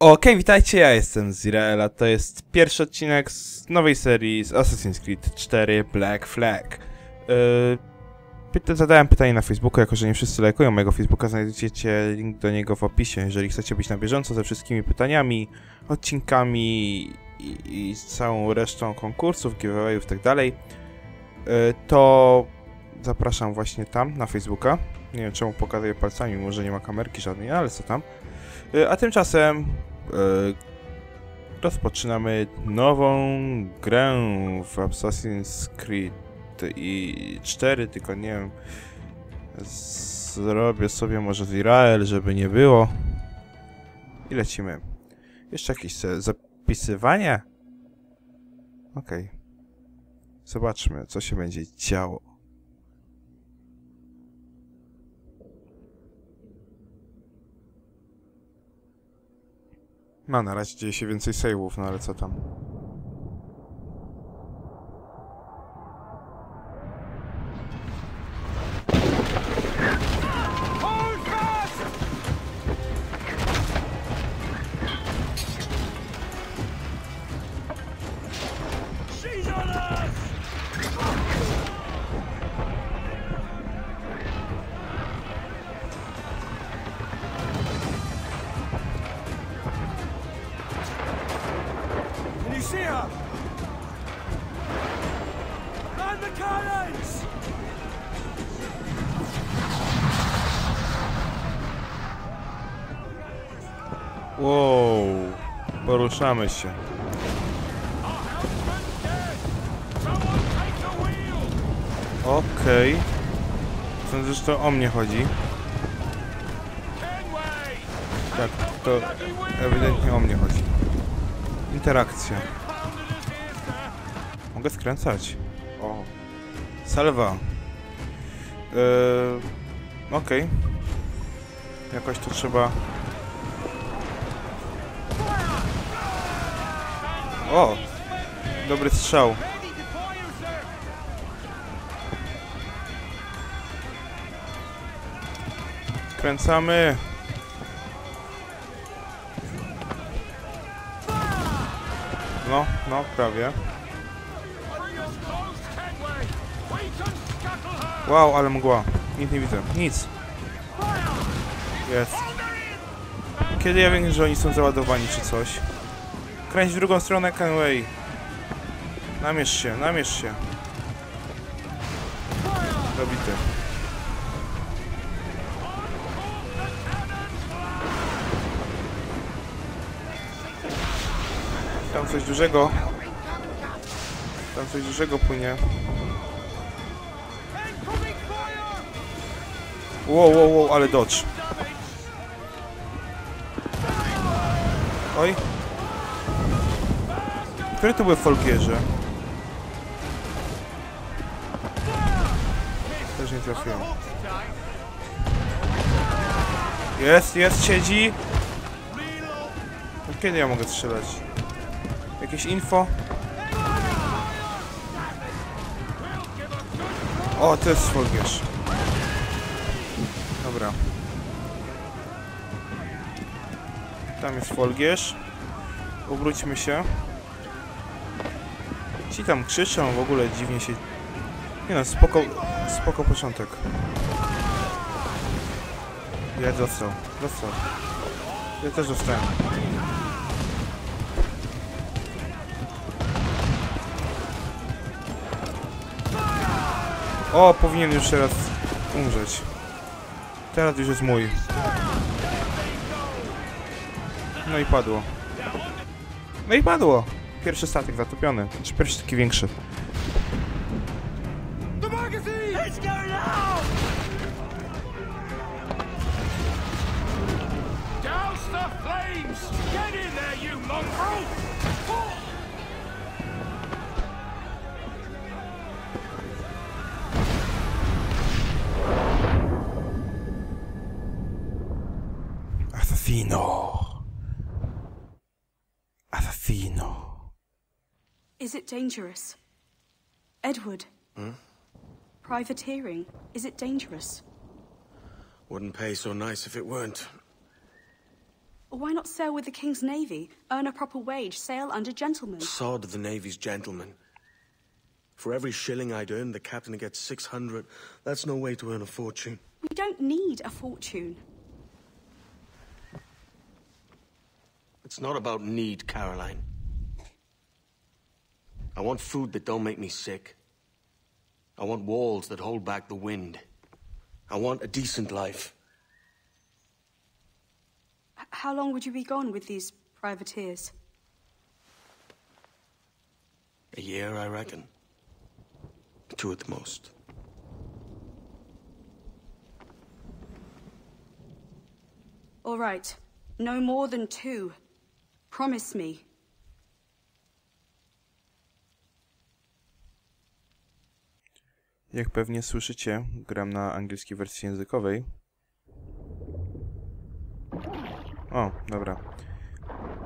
Okej, witajcie, ja jestem Ziraela, to jest pierwszy odcinek z nowej serii z Assassin's Creed 4 Black Flag. Yy, zadałem pytanie na Facebooku, jako że nie wszyscy lajkują mojego Facebooka, znajdziecie link do niego w opisie, jeżeli chcecie być na bieżąco ze wszystkimi pytaniami, odcinkami i, i całą resztą konkursów, giveawayów itd. Yy, to zapraszam właśnie tam, na Facebooka. Nie wiem czemu pokazuję palcami, może nie ma kamerki żadnej, ale co tam. Yy, A tymczasem rozpoczynamy nową grę w Assassin's Creed i 4, tylko nie wiem. Zrobię sobie może z Izrael, żeby nie było. I lecimy. Jeszcze jakieś zapisywanie? Okej. Zobaczmy, co się będzie działo. No, na razie dzieje się więcej save'ów, no ale co tam. Her? Man the cannons! Wow, poruszamy się. Okej. Sądzę, że to o mnie chodzi. Tak, to ewidentnie o mnie chodzi. Interakcja. Mogę skręcać. O. Salwa. Yy, Okej. Jakoś to trzeba... O! Dobry strzał. Kręcamy. No, no, prawie. Wow, ale mgła. Nic nie widzę. Nic. Jest. Kiedy ja wiem, że oni są załadowani czy coś? Kręć w drugą stronę, Kenway. Namierz się, namierz się. Dobity. Tam coś dużego. Tam coś dużego płynie. Wow, wow, wow, ale dodge. Oj. Które to były folgierze? Też nie trafiłem. Jest, jest, siedzi. No kiedy ja mogę strzelać? Jakieś info? O, to jest folgierz. Dobra. Tam jest folgierz. Obróćmy się. Ci tam krzyczą, w ogóle dziwnie się... Nie no, spoko, spoko początek. Ja dostał, dostał. Ja też dostałem. O, powinien już teraz umrzeć. Teraz już jest mój. No i padło. No i padło. Pierwszy statek zatopiony. Znaczy pierwszy taki większy. Is it dangerous? Edward? Hmm? Privateering, is it dangerous? Wouldn't pay so nice if it weren't. Why not sail with the King's Navy, earn a proper wage, sail under gentlemen? Sod the Navy's gentlemen. For every shilling I'd earn, the captain gets 600. That's no way to earn a fortune. We don't need a fortune. It's not about need, Caroline. I want food that don't make me sick. I want walls that hold back the wind. I want a decent life. H- how long would you be gone with these privateers? A year, I reckon. Two at the most. All right. No more than two. Promise me. Jak pewnie słyszycie, gram na angielskiej wersji językowej. O, dobra.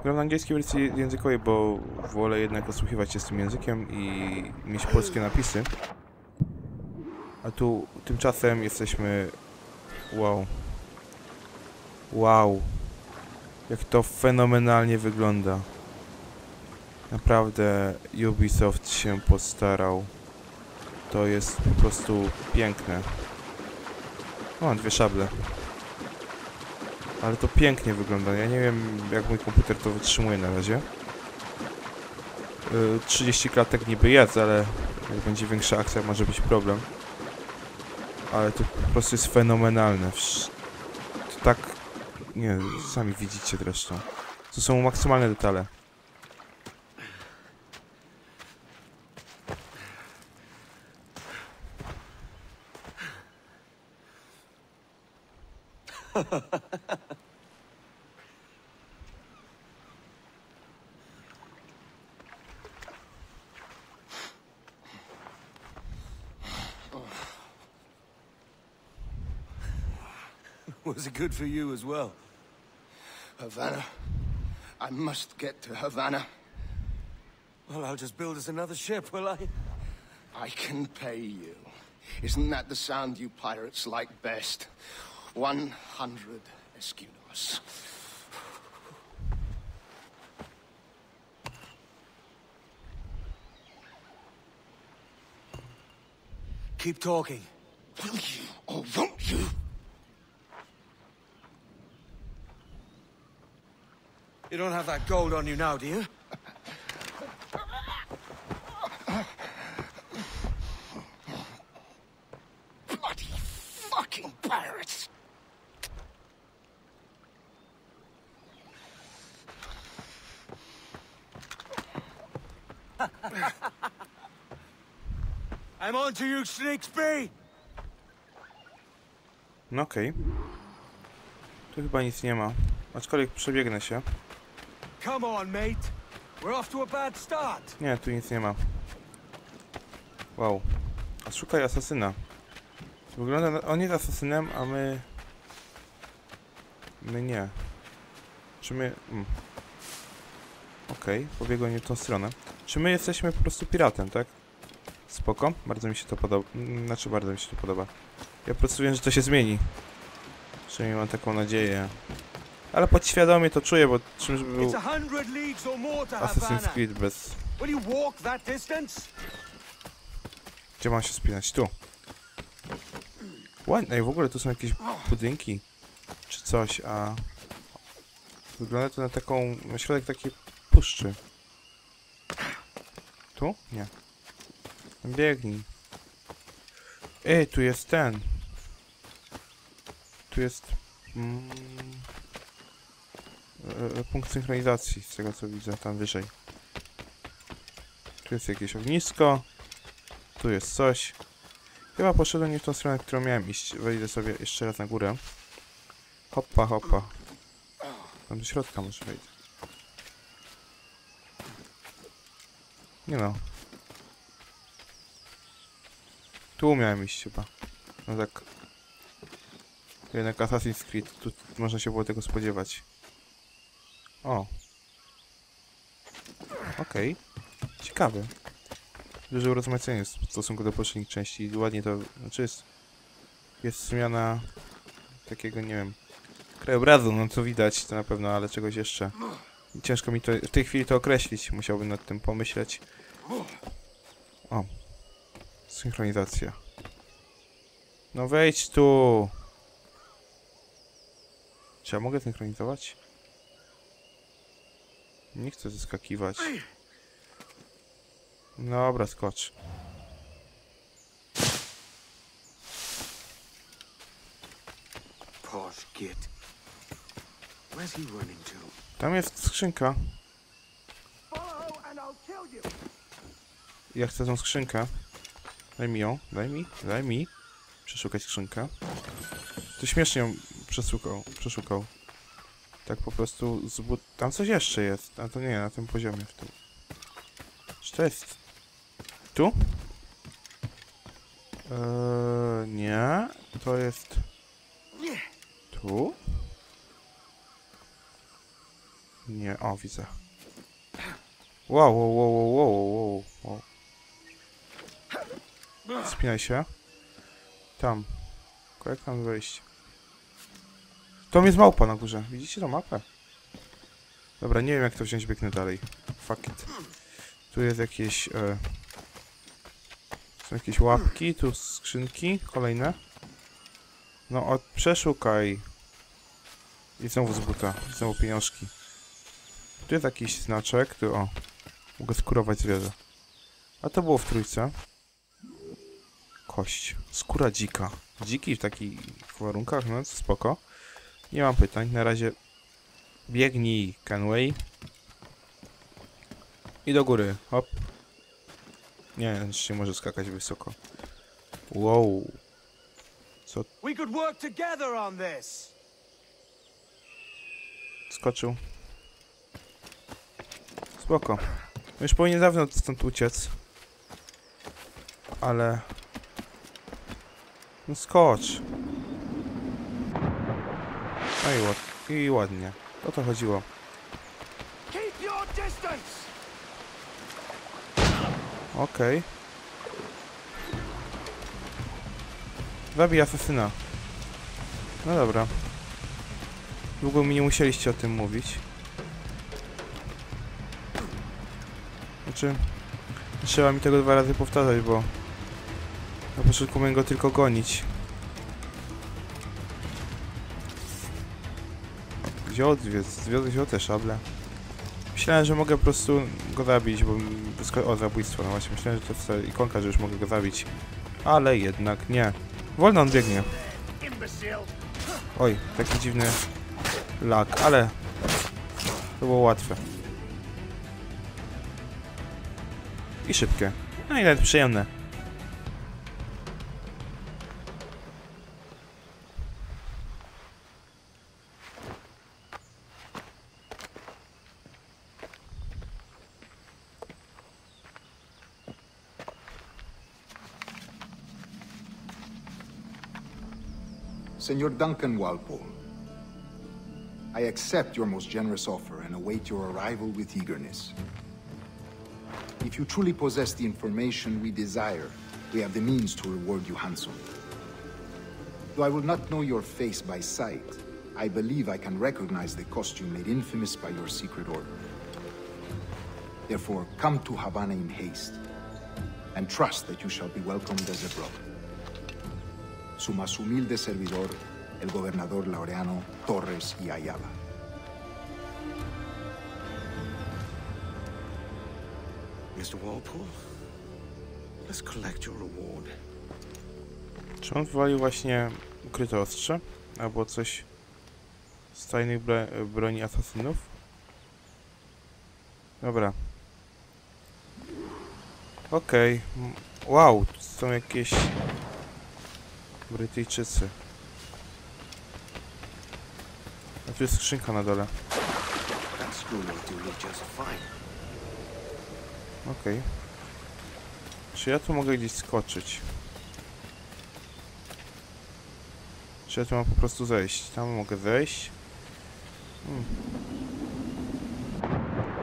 Gram na angielskiej wersji językowej, bo wolę jednak osłuchiwać się z tym językiem i mieć polskie napisy. A tu tymczasem jesteśmy... Wow. Wow. Jak to fenomenalnie wygląda. Naprawdę Ubisoft się postarał. To jest po prostu piękne. O, dwie szable. Ale to pięknie wygląda. Ja nie wiem, jak mój komputer to wytrzymuje na razie. Yy, 30 klatek niby jest, ale jak będzie większa akcja, może być problem. Ale to po prostu jest fenomenalne. To tak... Nie, sami widzicie zresztą. To są maksymalne detale. Was it good for you as well? Havana. I must get to Havana. Well, I'll just build us another ship, will I? I can pay you. Isn't that the sound you pirates like best? 100 escudos. Keep talking. Will you or won't you? You don't have that gold on you now, do you? I'm on to you, Snakesby! No okej. Tu chyba nic nie ma. Aczkolwiek przebiegnę się. Come on, mate. We're off to a bad start. Nie, tu nic nie ma. Wow. A szukaj asasyna. Wygląda na... On jest asasynem, a my... My nie. Czy my... Mm. Okej, pobiegłem nie w tą stronę. Czy my jesteśmy po prostu piratem, tak? Spoko, bardzo mi się to podoba. Znaczy, bardzo mi się to podoba. Ja po prostu wiem, że to się zmieni. Przynajmniej mam taką nadzieję. Ale podświadomie to czuję, bo czymś by był Assassin's. Creed bez... Gdzie mam się spinać? Tu. Ładnie, w ogóle tu są jakieś budynki czy coś, a wygląda to na taką, na środek takiej puszczy. Tu? Nie. Biegnij. Ej, tu jest ten. Tu jest mm, e, e, punkt synchronizacji, z tego co widzę, tam wyżej. Tu jest jakieś ognisko. Tu jest coś. Chyba poszedłem nie w tą stronę, którą miałem iść. Wejdę sobie jeszcze raz na górę. Hoppa, hoppa. Tam do środka może wejdę. Nie no. Tu miałem iść chyba. No tak. To jednak Assassin's Creed. Tu można się było tego spodziewać. O. Okej. Ciekawe duże urozmaicenie w stosunku do poprzednich części. Ładnie to, znaczy jest, jest zmiana takiego, nie wiem, krajobrazu, no to widać, to na pewno, ale czegoś jeszcze. Ciężko mi to w tej chwili to określić, musiałbym nad tym pomyśleć. Synchronizacja. No wejdź tu! Czy ja mogę synchronizować? Nie chcę zeskakiwać. Dobra, skocz. Tam jest skrzynka. Ja chcę tą skrzynkę. Daj mi ją. Daj mi. Daj mi. Przeszukać skrzynkę. To śmiesznie ją przeszukał. przeszukał. Tak po prostu z but... Tam coś jeszcze jest. A to nie, na tym poziomie. W tym. Czy to jest... Tu? Eee, nie. To jest... Tu? Nie, o widzę. Wow, wow, wow, wow, wow, wow, wow. Spinaj się. Tam. Tylko Jak tam wejść? Tam jest małpa na górze. Widzicie tą mapę? Dobra, nie wiem jak to wziąć, biegnę dalej. Fuck it. Tu jest jakieś... E... Są jakieś łapki, tu skrzynki, kolejne. No, od... przeszukaj. I znowu z buta, znowu pieniążki. Tu jest jakiś znaczek, tu o. Mogę skurować zwierzę. A to było w trójce. Kość. Skóra dzika. Dziki w takich warunkach, no spoko. Nie mam pytań. Na razie biegnij, Kenway. I do góry. Hop. Nie, jeszcze może skakać wysoko. Wow. On this. Skoczył. Spoko. Już powinien dawno stąd uciec. Ale... No skocz. No i, ład... i ładnie. O to chodziło. Okej. Zabij asesyna. No dobra. Długo mi nie musieliście o tym mówić. Znaczy... Trzeba mi tego dwa razy powtarzać, bo... Na początku mogę go tylko gonić. Dwie, wziął, wziął te szable. Myślałem, że mogę po prostu go zabić, bo... O, zabójstwo, no właśnie. Myślałem, że to jest ta ikonka, że już mogę go zabić. Ale jednak nie. Wolno on biegnie. Oj, taki dziwny lag, ale to było łatwe. I szybkie. No i nawet przyjemne. Senor Duncan Walpole, I accept your most generous offer and await your arrival with eagerness. If you truly possess the information we desire, we have the means to reward you handsomely. Though I will not know your face by sight, I believe I can recognize the costume made infamous by your secret order. Therefore, come to Havana in haste, and trust that you shall be welcomed as a brother. Su humilde servidor, el gobernador Laureano Torres y Ayala. Mr. Walpole, let's collect your reward. Czy on wywalił właśnie ukryte ostrze? Albo coś z tajnych bro broni asasynów? Dobra. Okej. M- Wow, tu są jakieś... Brytyjczycy. A tu jest skrzynka na dole. Okej. Czy ja tu mogę gdzieś skoczyć? Czy ja tu mam po prostu zejść? Tam mogę zejść. Hmm.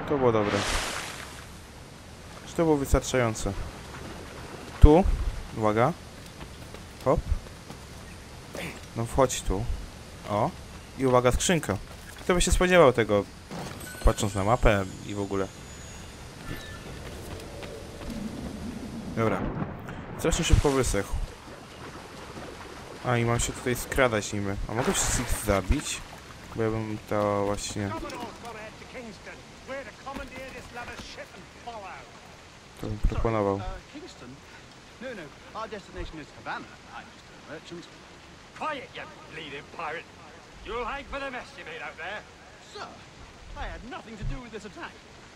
To było dobre. Czy to było wystarczające? Tu? Uwaga. Hop. No wchodź tu. O. I uwaga, skrzynka. Kto by się spodziewał tego, patrząc na mapę i w ogóle. Dobra. Strasznie szybko wysechł. A i mam się tutaj skradać niby. A mogę wszystkich zabić? Bo ja bym to właśnie... To bym proponował. Uh? No, no. Our destination is Havana. I'm just merchant. Quiet, you bleeding pirate. You'll hang for the mess you made out there. Sir, I had nothing to do with this attack.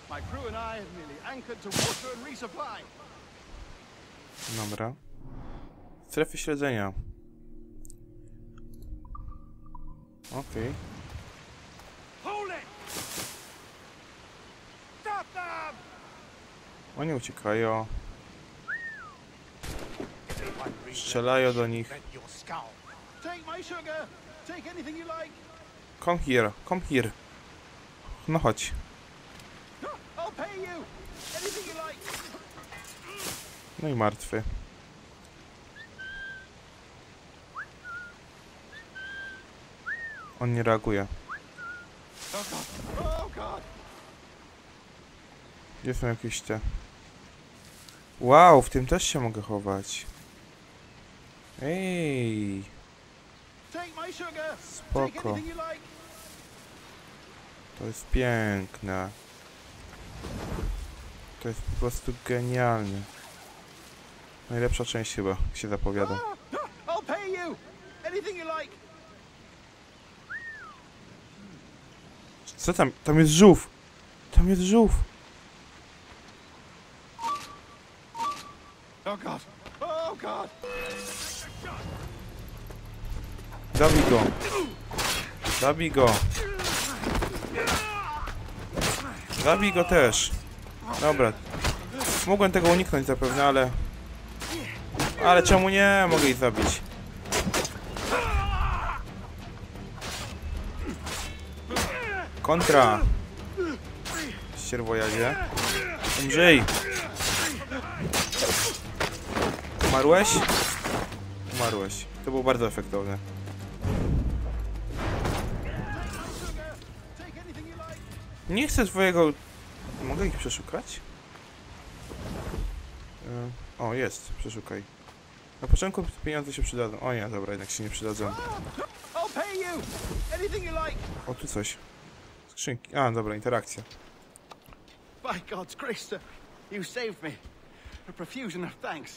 My crew and I have merely anchored to water and resupply. Dobra. Strefy śledzenia. Okej. Hold it! Stop them! Oni uciekają. Strzelają do nich. Take my sugar. Take anything you like. Come here, come here. No chodź. Like. No i martwy. On nie reaguje. Oh, God. Gdzie są jakieś te... Wow, w tym też się mogę chować. Ej, Take my sugar. Take spoko. To jest piękne. To jest po prostu genialne. Najlepsza część chyba się zapowiada. You like. Co tam? Tam jest żółw! Tam jest żółw! Oh, God. Oh, God. Zabij go! Zabij go! Zabij go też! Dobra. Mogłem tego uniknąć zapewne, ale... Ale czemu nie? Mogę ich zabić. Kontra! Ścierwojadzie. Umrzyj! Umarłeś? Umarłeś. To było bardzo efektowne. Nie chcę twojego... Mogę ich przeszukać? E, O, jest. Przeszukaj. Na początku pieniądze się przydadzą. O nie, dobra, jednak się nie przydadzą. O, tu coś. Skrzynki. A, dobra, interakcja. By God's grace, sir, you saved me. A profusion of thanks.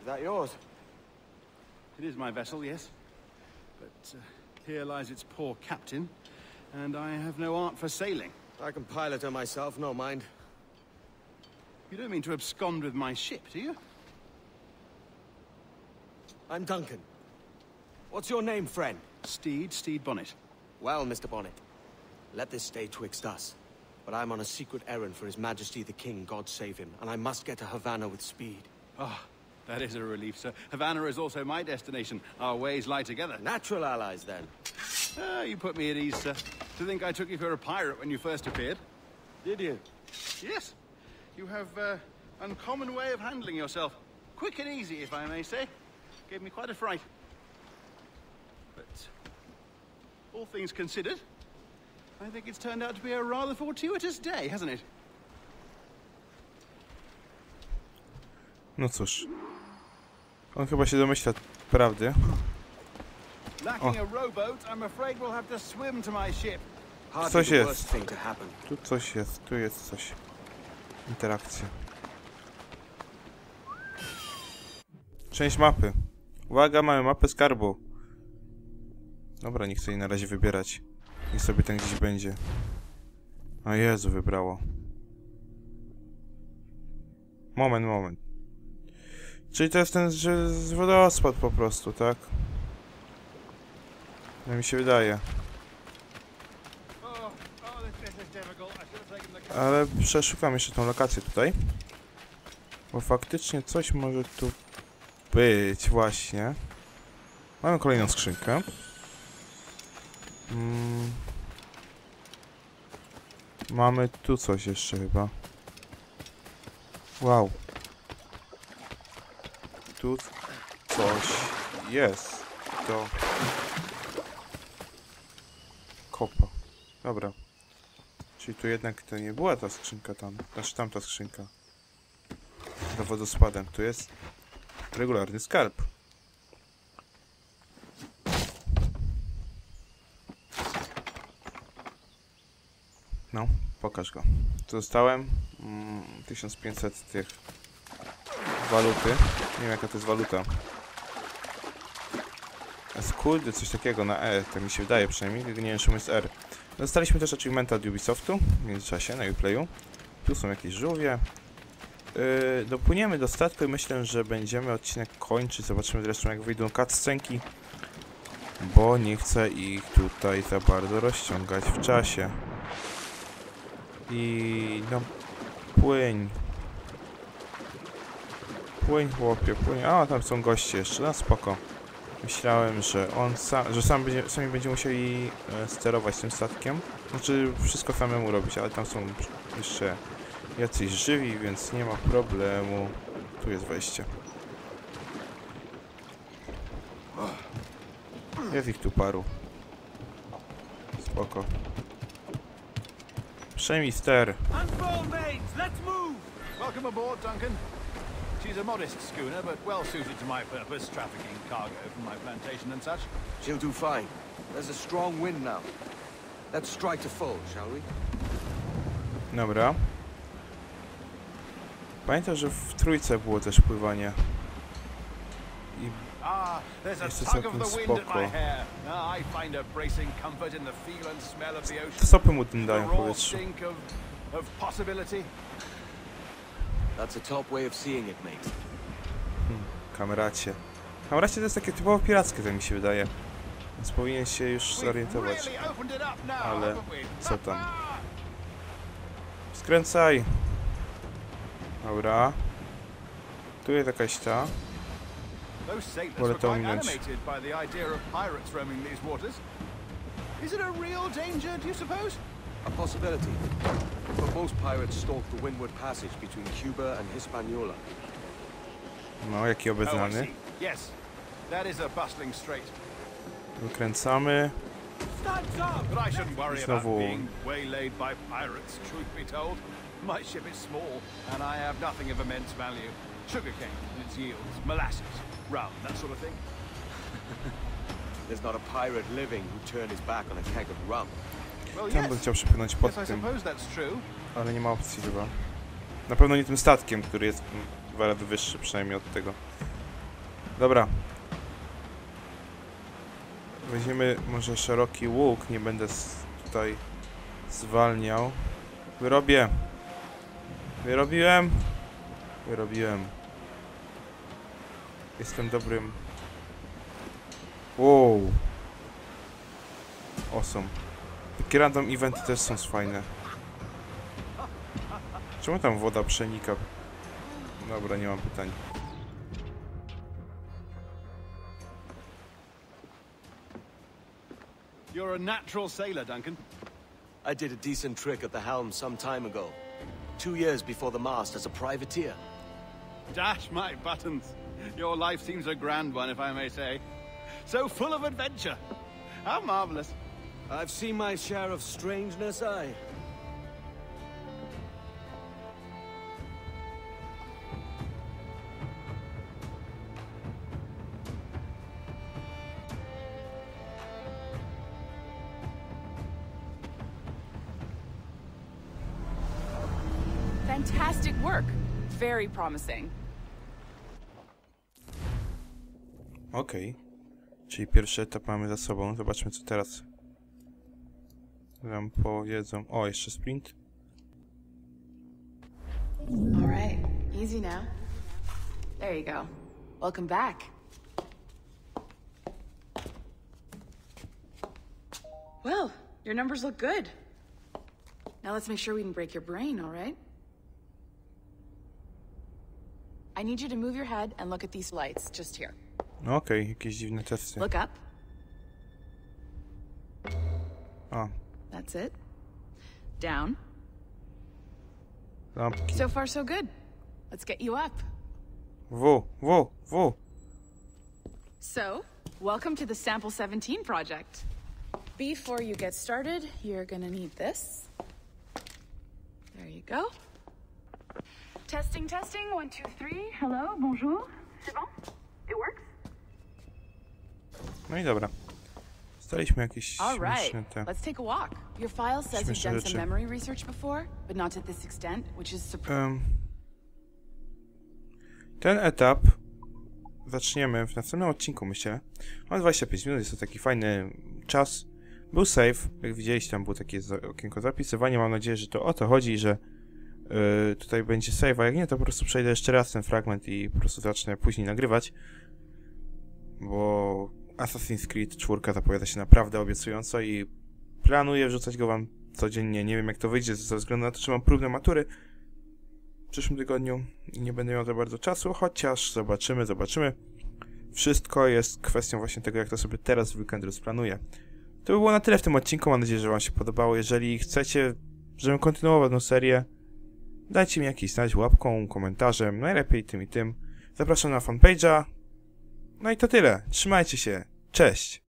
Is that yours? It is my vessel, yes. But uh, here lies its poor captain, and I have no art for sailing. I can pilot her myself, no mind. You don't mean to abscond with my ship, do you? I'm Duncan. What's your name, friend? Steed, Steed Bonnet. Well, Mr. Bonnet, let this stay twixt us. But I'm on a secret errand for His Majesty the King, God save him, and I must get to Havana with speed. Ah, that is a relief, sir. Havana is also my destination. Our ways lie together. Natural allies, then. Ah, you put me at ease, sir. To think I took you for a pirate when you first appeared. Did you? Yes. You have uh, uncommon way of handling yourself. Quick and easy, if I may say. Gave me quite a fright. But all things considered, I think it's turned out to be a rather fortuitous day, hasn't it? No cóż. On chyba się domyśla prawdy. A Coś jest. Tu coś jest, tu jest coś. Interakcja. Część mapy. Uwaga, mamy mapę skarbu. Dobra, nie chcę jej na razie wybierać. Niech sobie ten gdzieś będzie. O Jezu, wybrało. Moment, moment. Czyli to jest ten z wodospad po prostu, tak? No mi się wydaje. Ale przeszukam jeszcze tą lokację tutaj. Bo faktycznie coś może tu być właśnie. Mamy kolejną skrzynkę. Mm. Mamy tu coś jeszcze chyba. Wow. Tu coś jest. To kopa. Dobra. Czyli tu jednak to nie była ta skrzynka tam. Znaczy tamta skrzynka. Do wodospadem. Tu jest regularny skarb. No, pokaż go. Tu dostałem mm, 1500 tych waluty. Nie wiem jaka to jest waluta. Skuldy, coś takiego na E, tak mi się wydaje przynajmniej, nie wiem czym jest R. Dostaliśmy też achievementa od Ubisoftu w międzyczasie na Uplayu. Tu są jakieś żółwie. Yy, dopłyniemy do statku i myślę, że będziemy odcinek kończyć. Zobaczymy zresztą jak wyjdą cutscenki. Bo nie chcę ich tutaj za bardzo rozciągać w czasie. I no płyń. Płyń chłopie, płyń. A tam są goście jeszcze, no spoko. Myślałem, że on że sam będzie, sami będziemy musieli e, sterować tym statkiem. Znaczy wszystko samemu robić, ale tam są jeszcze jacyś żywi, więc nie ma problemu. Tu jest wejście. Jest ich tu paru. Spoko. Przejmij ster. Unfold, mates! Let's move! Welcome aboard, Duncan. She's a modest schooner, but well suited to my purpose, trafficking cargo from my plantation and such. She'll do fine. There's a strong wind now. Let's strike to full, shall we? Dobra. Pamiętam, że w trójce było też pływanie. I Ah, there's a Jest to tug of całkiem the wind at spoko. my hair. I find a bracing comfort in the feel and smell of the ocean. stopy mu tym The dają w That's a top way of seeing it, mate. Kameracie. Kameracie to jest takie typowo pirackie, tak mi się wydaje. Więc powinien się już zorientować. Ale co tam? Skręcaj! Dobra. Tu jest jakaś ta. Wolę to ominąć. A possibility. Most pirates stalk the windward passage between Cuba and Hispaniola. No, jaki Oh, obeznany. see. Yes, that is a bustling strait. Wykręcamy. But I shouldn't worry about being waylaid by pirates, truth be told. My ship is small, and I have nothing of immense value. Sugarcane and its yields, molasses, rum, that sort of thing. There's not a pirate living who turned his back on a keg of rum. Well, yes. bym chciał przepłynąć pod Yes, I suppose that's true. Ale nie ma opcji chyba. Na pewno nie tym statkiem, który jest dwa razy wyższy przynajmniej od tego. Dobra. Weźmiemy może szeroki łuk, nie będę tutaj zwalniał. Wyrobię. Wyrobiłem. Wyrobiłem. Jestem dobrym. Wow. Awesome. Takie random eventy też są fajne. Czemu tam woda przenika? Dobra, nie mam pytań. You're a natural sailor, Duncan. I did a decent trick at the helm some time ago. Two years before the mast as a privateer. Dash my buttons. Your life seems a grand one, if I may say. So full of adventure. How marvelous. I've seen my share of strangeness, I. Very promising. Okej. Czyli pierwszy etap mamy za sobą. Zobaczmy co teraz wam powiedzą. O, jeszcze sprint. All right. Easy now. There you go. Welcome back. Well, your numbers look good. Now let's make sure we can break your brain, all right? I need you to move your head and look at these lights just here. No okej, jakieś dziwne testy. Look up. O, That's it. Down. lampki. So far, so good. Let's get you up. W, W, W. So, welcome to the Sample 17 project. Before you get started, you're gonna need this. There you go. Testing, testing. One, two, three. Hello, bonjour. C'est bon? It works? No i dobra. Staliśmy jakieś All right. te... Let's take a walk. Your file says you've done some memory research before, but not to this extent, which is surprising. Ten etap zaczniemy w następnym odcinku, myślę. Mam 25 minut, jest to taki fajny czas. Był save, jak widzieliście, tam było takie okienko zapisywania. Mam nadzieję, że to o to chodzi, że y, tutaj będzie save, a jak nie, to po prostu przejdę jeszcze raz ten fragment i po prostu zacznę później nagrywać. Bo Assassin's Creed 4 zapowiada się naprawdę obiecująco i planuję wrzucać go wam codziennie. Nie wiem jak to wyjdzie ze względu na to, że mam próbne matury w przyszłym tygodniu nie będę miał za bardzo czasu, chociaż zobaczymy, zobaczymy. Wszystko jest kwestią właśnie tego, jak to sobie teraz w weekend rozplanuję. To by było na tyle w tym odcinku, mam nadzieję, że wam się podobało. Jeżeli chcecie, żebym kontynuował tę serię, dajcie mi jakiś znać łapką, komentarzem, najlepiej tym i tym. Zapraszam na fanpage'a. No i to tyle. Trzymajcie się. Cześć!